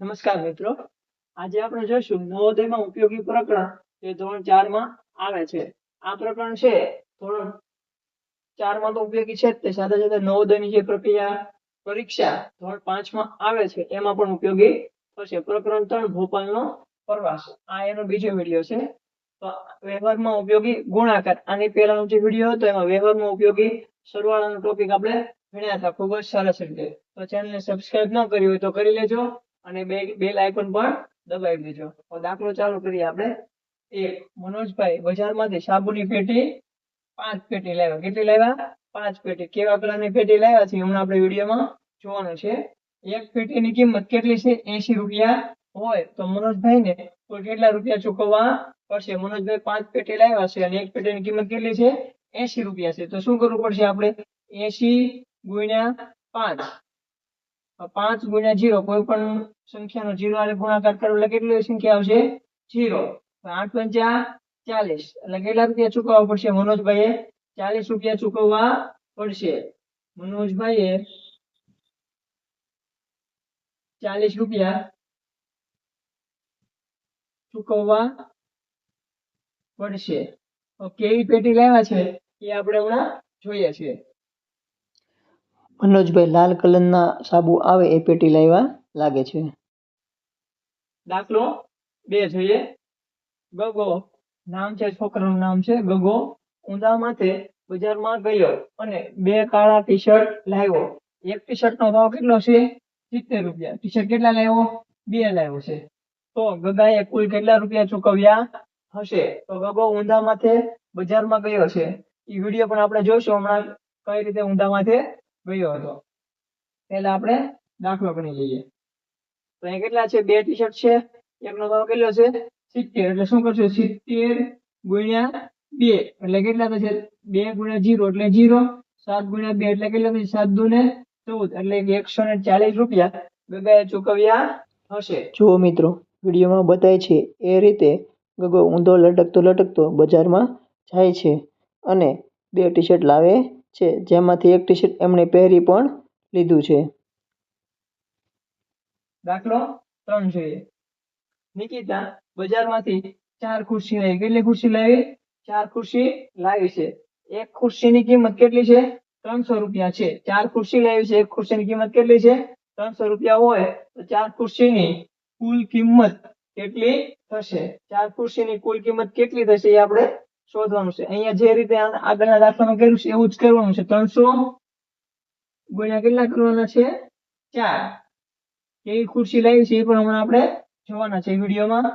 નમસ્કાર મિત્રો. આજે આપણે જોઈશું નવોદયમાં ઉપયોગી પ્રકરણ જે ધોરણ ચારમાં આવે છે. આ પ્રકરણ છે ધોરણ ચારમાં તો ઉપયોગી છે તે સાથે સાથે નવોદયની જે પ્રક્રિયા પરીક્ષા ધોરણ પાંચમાં આવે છે એમાં પણ ઉપયોગી થશે. પ્રકરણ ત્રણ ભોપાલનો પ્રવાસ. આ એનો બીજો વીડિયો છે. તો વ્યવહારમાં ઉપયોગી ગુણાકાર. આની પહેલાનો જે વીડિયો હતો એમાં વ્યવહારમાં ઉપયોગી સરવાળાનો ટોપિક આપણે ભણ્યા હતા. ખૂબ જ સરસ રીતે. તો ચેનલને સબસ્ક્રાઇબ ન કરી હોય તો કરી લેજો. અને બે બેલ આઇકોન પણ દબાવી દેજો. દાખલો ચાલુ કરીએ આપણે. એક, મનોજભાઈ બજારમાંથી સાબુની પેટી, પાંચ પેટી લાવ્યા. કેટલી લાવ્યા? પાંચ પેટી. કેવા કલરની પેટી લાવ્યા છે હમણાં આપણે વિડીયોમાં જોવાનું છે. એક પેટીની કિંમત કેટલી છે? એસી રૂપિયા હોય. તો મનોજભાઈને કુલ કેટલા રૂપિયા ચૂકવવા પડશે? મનોજભાઈ પાંચ પેટી લાવ્યા છે અને એક પેટીની કિંમત કેટલી છે? એસી રૂપિયા છે. તો શું કરવું પડશે આપણે? એસી ગુણ્યા પાંચ. પાંચ ગુણ્યા જીરો, કોઈ પણ સંખ્યાનો જીરો હારે ગુણાકાર કરો, એટલે કેટલી સંખ્યા આવશે? જીરો. આઠ પંચા ચાલીસ. એટલે કેટલા રૂપિયા ચૂકવવા પડશે? મનોજભાઈએ ચાલીસ રૂપિયા ચૂકવવા પડશે. મનોજભાઈએ ચાલીસ રૂપિયા ચૂકવવા પડશે. કેવી પેટી લાવ્યા છે? એ આપણે હમણાં જોઈએ છીએ. મનોજભાઈ લાલ કલરના સાબુ આવે એ પેટી લાવ્યા લાગે છે. દાખલો બે જોઈએ. ગગો નામ છે, છોકરાનું નામ છે, ગગો ઊંધા માથે બજારમાં ગયો અને બે કાળા ટી શર્ટ લાવ્યો. એક ટી શર્ટ નો ભાવ કેટલો છે? સિત્તેર રૂપિયા. ટી શર્ટ કેટલા લાવ્યો? બે લાવ્યો છે. તો ગગાએ કુલ કેટલા રૂપિયા ચૂકવ્યા હશે? તો ગગો ઊંધા માથે બજારમાં ગયો છે. એ વીડિયો પણ આપણે જોઈશું હમણાં કઈ રીતે ઊંધા માથે ગયો હતો. પહેલા આપણે દાખલો ગણી લઈએ. તો અહીંયા કેટલા છે? બે ટી શર્ટ છે. એકનો ભાવ કેટલો છે? સિત્તેર. એટલે શું કરશું? સિત્તેર ગુણ્યા બે. એટલે કેટલા થશે? બે ગુણ્યા જીરો. એટલે જીરો, સાત ગુણ્યા બે. એટલે કેટલા થશે? સાત દુ ને ચૌદ. એટલે એકસો ને ચાલીસ રૂપિયા બે ચૂકવ્યા હશે. જુઓ મિત્રો, વિડીયોમાં બતાય છે, એ રીતે ગગો ઊંધો લટકતો લટકતો બજારમાં જાય છે અને બે ટી શર્ટ લાવે છે. જેમાંથી એક ટી શર્ટ એમણે પહેરી પણ લીધું છે. દાખલો ત્રણ જોઈએ. નિકિતા બજારમાંથી ચાર ખુરશી લાવી કેટલી ખુરશી લાવી? ચાર ખુરશી લાવી છે. એક ખુરશીની કિંમત કેટલી છે? ત્રણસો રૂપિયા છે. ચાર ખુરશી લાવી છે. એક ખુરશીની કિંમત કેટલી છે? ત્રણસો રૂપિયા હોય તો ચાર ખુરશીની કુલ કિંમત કેટલી થશે? ચાર ખુરશીની કુલ કિંમત કેટલી થશે એ આપણે શોધવાનું છે. અહીંયા જે રીતે આગળના દાખલામાં કર્યું છે, એવું જ કરવાનું છે. ત્રણસો ગુણ્યા કેટલા કરવાના છે? ચાર. કેવી ખુરશી લાવી છે, એ પણ હમણાં આપણે જોવાના છે. વિડીયોમાં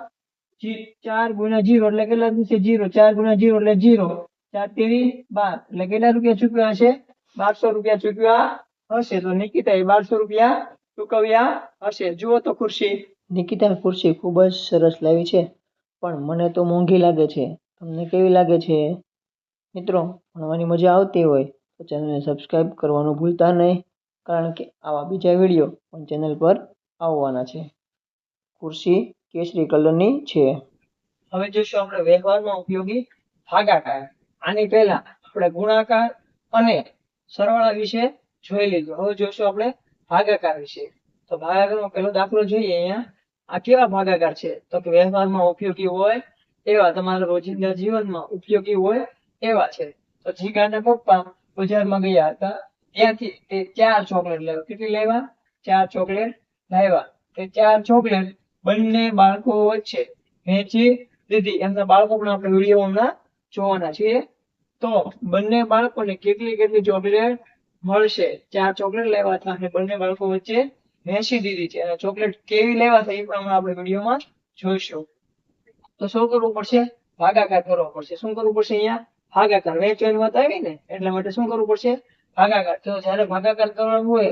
ચાર ગુણ્યા જીરો એટલે કેટલા થશે? જીરો. ચાર ગુણ્યા જીરો એટલે જીરો. ચાર તેરી બાર. એટલે કેટલા રૂપિયા ચૂકવ્યા છે બારસો રૂપિયા ચૂકવ્યા હશે. તો નિકિતાએ બારસો રૂપિયા ચૂકવ્યા હશે. જુઓ તો ખુરશી. નિકિતા ખુરશી ખૂબ જ સરસ લાવી છે. પણ મને તો મોંઘી લાગે છે. તમને કેવી લાગે છે? મિત્રો, ભણવાની મજા આવતી હોય તો ચેનલને સબસ્ક્રાઈબ કરવાનું ભૂલતા નહીં, કારણ કે આવા બીજા વીડિયો પણ ચેનલ પર આવવાના છે. ખુરશી કેસરી કલરની છે. હવે જોઈશું આપણે વ્યવહારમાં ઉપયોગી ભાગાકાર. આની પહેલા આપણે ગુણાકાર અને સરવાળા વિશે જોઈ લીધું. હવે જોઈશું આપણે ભાગાકાર વિશે. તો ભાગાકારનો પહેલો દાખલો જોઈએ અહીંયા. આ કેવા ભાગાકાર છે? તો કે વ્યવહારમાં ઉપયોગી હોય એવા તમારા રોજિંદા જીવનમાં ઉપયોગી હોય એવા છે. તો જીગાના પપ્પા બજારમાં ગયા હતા. ત્યાંથી તે ચાર ચોકલેટ લેવા. કેટલી લેવા? ચાર ચોકલેટ લાવ્યા. તે ચાર ચોકલેટ બંને બાળકો વચ્ચે વેચી દીધી એમના બાળકો પણ આપણે વીડિયો હમણાં જોવાના છીએ. તો બંને બાળકોને કેટલી કેટલી ચોકલેટ મળશે? ચાર ચોકલેટ લેવા હતા અને બંને બાળકો વચ્ચે વેચી દીધી છે. અને ચોકલેટ કેવી લેવા થઈ એ પણ આપણે વિડીયોમાં જોઈશું. તો શું કરવું પડશે? ભાગાકાર કરવો પડશે. શું કરવું પડશે અહીંયા? ભાગાકાર. વેચવાની વાત આવી ને, એટલા માટે શું કરવું પડશે? ભાગાકાર. તો જ્યારે ભાગાકાર કરવાનું હોય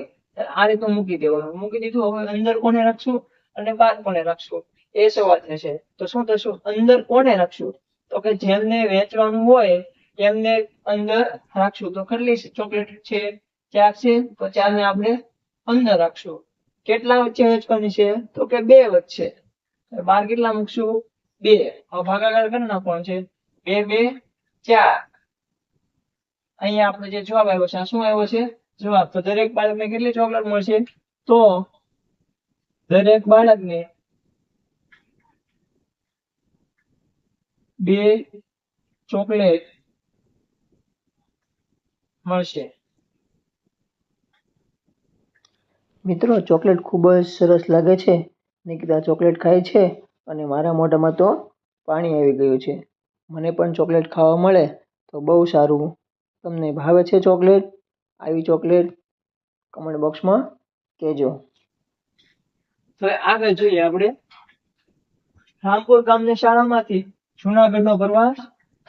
આ રીતનું મૂકી દેવાનું. મૂકી દીધું. હવે અંદર કોને રાખશું? અને બહાર કોને રાખશું? એ સવાલ થશે. તો શું થશું? અંદર કોને રાખશું? તો કે જેમને વેચવાનું હોય એમને અંદર રાખશું. તો કેટલી ચોકલેટ છે, ચાર છે, તો ચાર ને આપણે અંદર રાખશું. કેટલા વચ્ચે વેચવાની છે? તો કે બે વચ્ચે. બાર કેટલા મૂકશું? બે. ભાગાકાર કરી નાખવાનો છે. બે બે, ચાર. અહીંયા આપણે જે જવાબ આવ્યો છે શું આવ્યો છે? જવાબ. તો દરેક બાળકને કેટલી ચોકલેટ મળશે? તો દરેક બાળકને બે ચોકલેટ મળશે. મિત્રો, ચોકલેટ ખૂબ જ સરસ લાગે છે. નિકિતા ચોકલેટ ખાય છે. અને મારા મોઢામાં તો પાણી આવી ગયું છે. મને પણ ચોકલેટ ખાવા મળે તો બહુ સારું. તમને ભાવે છે ચોકલેટ? આવી ચોકલેટ કમેન્ટ બોક્સમાં કહેજો. હવે આગળ જોઈએ આપણે. રામપુર ગામની શાળામાંથી જુનાગઢનો પ્રવાસ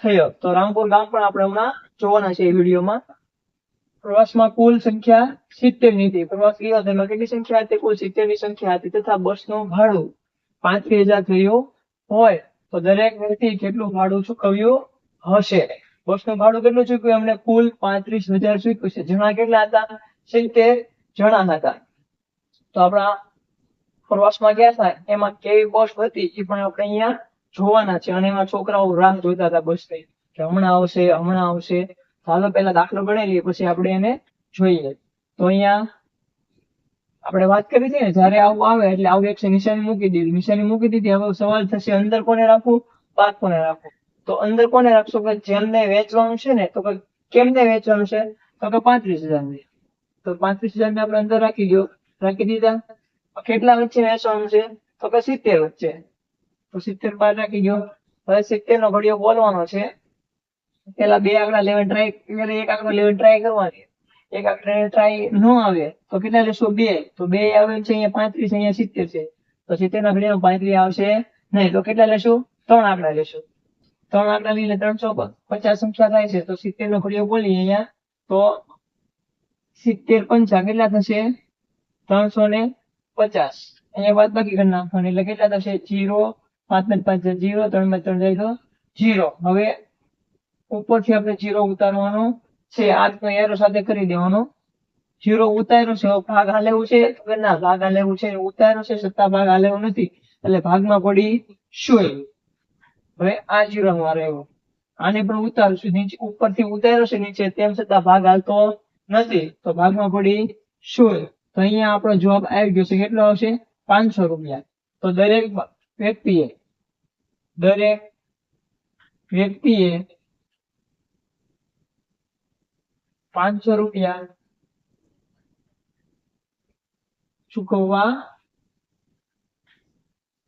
થયો. તો રામપુર ગામ પણ આપણે હમણાં જોવાના છે એ વિડીયોમાં. પ્રવાસમાં કુલ સંખ્યા સિત્તેરની હતી. પ્રવાસ ગયો તેમાં કેટલી સંખ્યા હતી? કુલ સિત્તેરની સંખ્યા હતી તથા બસનું ભાડું પાંત્રીસ હજાર થયું હોય તો દરેક વ્યક્તિ કેટલું ભાડું ચૂકવ્યું હશે? બસનું ભાડું કેટલું ચૂકવ્યું? એમને કુલ પાંત્રીસ હજાર ચૂક્યું છે. જણા કેટલા હતા? સિત્તેર જણા હતા. તો આપણા પ્રવાસમાં ગયા હતા. એમાં કેવી બસ હતી, એ પણ આપણે અહીંયા જોવાના છે. અને એમાં છોકરાઓ રાહ જોતા હતા બસની કે હમણાં આવશે હમણાં આવશે. ચાલો પહેલા દાખલો ગણી લઈએ, પછી આપણે એને જોઈએ. તો અહીંયા આપણે વાત કરી હતી ને, જ્યારે આવું આવે એટલે આવું એક નિશાની મૂકી દીધી. નિશાની મૂકી દીધી, હવે સવાલ થશે, અંદર કોને રાખવું? બહાર કોને રાખવું? તો અંદર કોને રાખશો? કે જેમને વેચવાનું છે ને, તો કે કેમને વેચવાનું છે? તો કે પાંત્રીસ હજાર તો પાંત્રીસ હજાર ને આપણે અંદર રાખી ગયો રાખી દીધા. કેટલા વચ્ચે વેચવાનું છે? તો કે સિત્તેર વચ્ચે. તો સિત્તેર બાર રાખી ગયો હવે સિત્તેર નો ઘડિયો બોલવાનો છે. પેલા બે આંકડા લેવન ટ્રાય એક આંકડો લેવન ટ્રાય કરવાની. એક આંકડા ટ્રાય ન આવે, તો કેટલા લેશો બે? તો બે આવે છે અહીંયા પાંત્રીસ, અહીંયા સિત્તેર છે. તો સિત્તેર ના ઘડિયામાં પાંત્રીસ આવશે નહીં, તો કેટલા લેશું? ત્રણ આંકડા લેશું. ત્રણ આંકડા લઈને ત્રણસો પચાસ સંખ્યા થાય છે, તો સિત્તેર નો ઘડિયો બોલીએ અહીંયા, તો સિત્તેર પંચા કેટલા થશે? ત્રણસો ને પચાસ. અહીંયા બાદ બાકી કરી નાખવાની, એટલે કેટલા થશે? જીરો, પાંચ પાંચ પાંચ જીરો, ત્રણ ને ત્રણ જાય તો જીરો. હવે ઉપરથી આપણે જીરો ઉતારવાનો છે આજનો એરો સાથે કરી દેવાનો. જીરો ઉતાર્યો છે ભાગ હાલેવું છે? ના, ભાગ હાલેવું છે, ઉતાર્યો છે, સત્તા ભાગ આ નથી. એટલે ભાગમાં પડી શું હવે આ જીરો માં એવો આને પણ ઉતારું છું. નીચે, ઉપરથી ઉતાર્યો છે, નીચે, તેમ છતાં ભાગ હાલતો નથી. તો ભાગમાં પડી શું તો અહીંયા આપણો જવાબ આવી ગયો છે. કેટલો આવશે? પાંચસો રૂપિયા. તો દરેક વ્યક્તિએ દરેક વ્યક્તિએ પાંચસો રૂપિયા. ચૂકવવા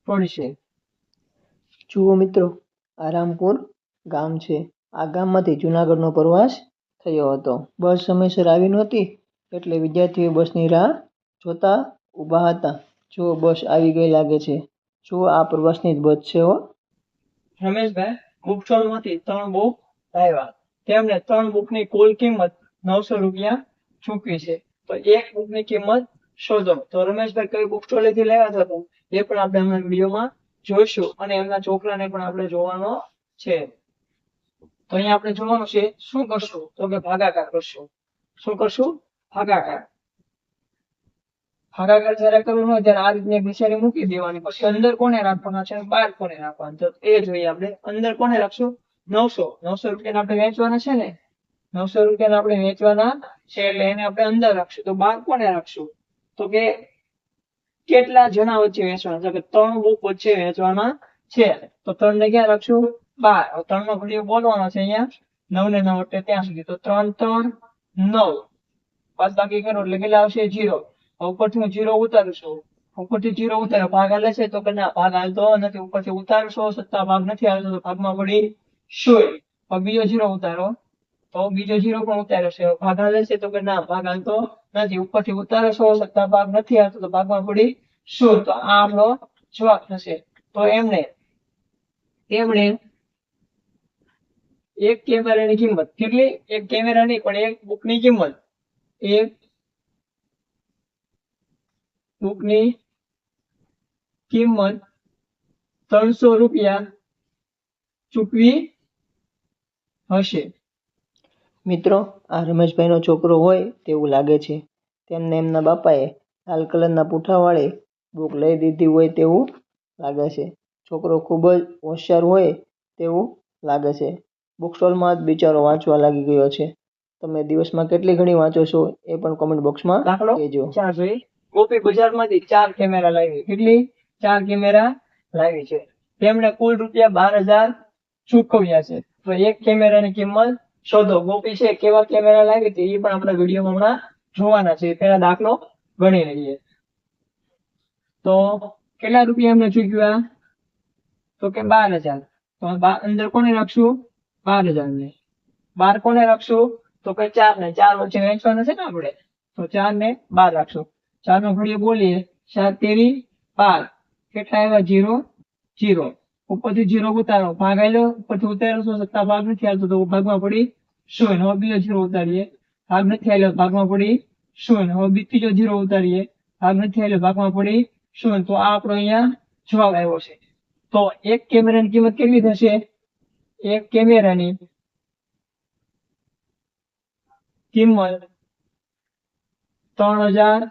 પડશે. જુઓ મિત્રો, આરામપુર ગામ છે. આ ગામમાંથી જુનાગઢનો પ્રવાસ થયો હતો. બસ સમયસર આવી નહોતી, એટલે વિદ્યાર્થીઓ બસની રાહ જોતા ઊભા હતા. જો બસ આવી ગઈ લાગે છે. જો આ પ્રવાસની જ બસ છે હો. રમેશભાઈ, બુક સ્ટોલમાંથી ત્રણ બુક લાવ્યા તેમને ત્રણ બુકની કુલ કિંમત નવસો રૂપિયા ચૂકવી છે. તો એક બુકની કિંમત શોધો. તો રમેશભાઈ કઈ બુક સ્ટોલથી લાવ્યા હતા, એ પણ આપણે હમણાં વિડીયોમાં જોઈશું અને એમના છોકરાને પણ આપણે જોવાનો છે. તો અહીંયા આપણે જોવાનું છે, શું કરશું? તો કે ભાગાકાર કરશું. શું કરશું? ભાગાકાર. ભાગાકાર જયારે કરવું હોય ત્યારે આ રીતની એક મૂકી દેવાની. પછી અંદર કોને રાખવાના છે બહાર કોને રાખવાના તો એ જોઈએ આપણે. અંદર કોને રાખશું? નવસો. નવસો રૂપિયા આપણે વેચવાના છે ને? નવસો રૂપિયા આપણે વેચવાના છે એટલે એને આપણે અંદર રાખશું. તો બાર કોને રાખશું. તો કે કેટલા જણા વચ્ચે વેચવાના? છે ત્રણ બુક વચ્ચે વેચવાના છે. તો ત્રણ ને ક્યાં રાખશું? બાર. ત્રણ નો ઘડિયો બોલવાનો છે અહીંયા. નવ ને નવ એટલે ત્યાં સુધી. તો ત્રણ ત્રણ, નવ. પાંચ બાકી કરો એટલે કેટલા આવશે? જીરો ઉપરથી હું જીરો ઉતારું ઉપરથી જીરો ઉતારો ભાગ હાલે છે. તો કે ના, ભાગ હાલતો નથી. ઉપરથી ઉતારશો, સત્તા ભાગ નથી હાલતો તો ભાગમાં પડી શું બીજો જીરો ઉતારો. તો બીજો જીરો પણ ઉતારે છે. ભાગ હાલે તો કે ના, ભાગ હાલતો નથી. ઉપરથી ઉતારશો સત્તા ભાગ નથી હાલતો તો ભાગમાં પડી શું? તો આ જવાબ થશે. તો એમને એમણે એક કેમેરાની કિંમત કેટલી? એક કેમેરાની પણ એક બુકની કિંમત. એક બુકની કિંમત ત્રણસો રૂપિયા ચૂકવી હશે. મિત્રો આ રમેશભાઈનો છોકરો હોય તેવું લાગે છે. તેમને એમના બાપાએ લાલ કલરના પૂંઠાવાળી બુક લઈ દીધી હોય તેવું લાગે છે. છોકરો ખૂબ જ હોશિયાર હોય તેવું લાગે છે. બુક સ્ટોલમાં જ બિચારો વાંચવા લાગી ગયો છે. તમે દિવસમાં કેટલી ઘણી વાંચો છો એ પણ કોમેન્ટ બોક્સમાં કહેજો. ગોપી બજારમાંથી ચાર કેમેરા લાવી. કેટલી? ચાર કેમેરા લાવી છે. તેમણે કુલ રૂપિયા બાર હજાર ચૂકવ્યા છે. તો એક કેમેરાની કિંમત શોધો. ગોપી છે, કેવા કેમેરા લાવી હતી એ પણ આપણે વિડીયોમાં હમણાં જોવાના છે. પેલા દાખલો ગણી લઈએ. તો કેટલા રૂપિયા એમને ચૂકવ્યા તો કે બાર હજાર. તો અંદર કોને રાખશું? બાર હજાર ને બાર કોને રાખશું? તો કે ચાર ને ચાર વચ્ચે વહેંચવાના છે ને આપણે? તો ચાર ને બાર રાખશું. ચાર નો ઘડીએ બોલીએ. ચાર તેરી બાર. કેટલા આવ્યા? જીરો. જીરો. ઉપરથી જીરો ઉતારો. ભાગ આવેલો ઉપરથી ઉતાર્યો તો સત્તા ભાગ નથી આવતો તો ભાગમાં પડી શૂન્ય. હવે બીજો જીરો ઉતારીએ. ભાગ નથી આવ્યો ભાગમાં પડી હવે બી- ત્રીજો જીરો ઉતારીએ. ભાગ નથી આવ્યો ભાગમાં પડી શૂન્ય. તો આ આપણો અહીંયા જવાબ આવ્યો છે. તો એક કેમેરાની કિંમત કેટલી થશે? એક કેમેરાની કિંમત ત્રણ હજાર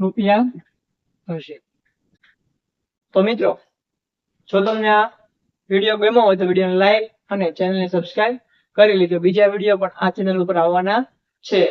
રૂપિયા થશે. તો મિત્રો જો તમને આ વીડિયો ગમ્યો હોય તો વિડીયોને લાઈક અને ચેનલને સબસ્ક્રાઇબ કરી લીધો બીજા વીડિયો પણ આ ચેનલ ઉપર આવવાના છે.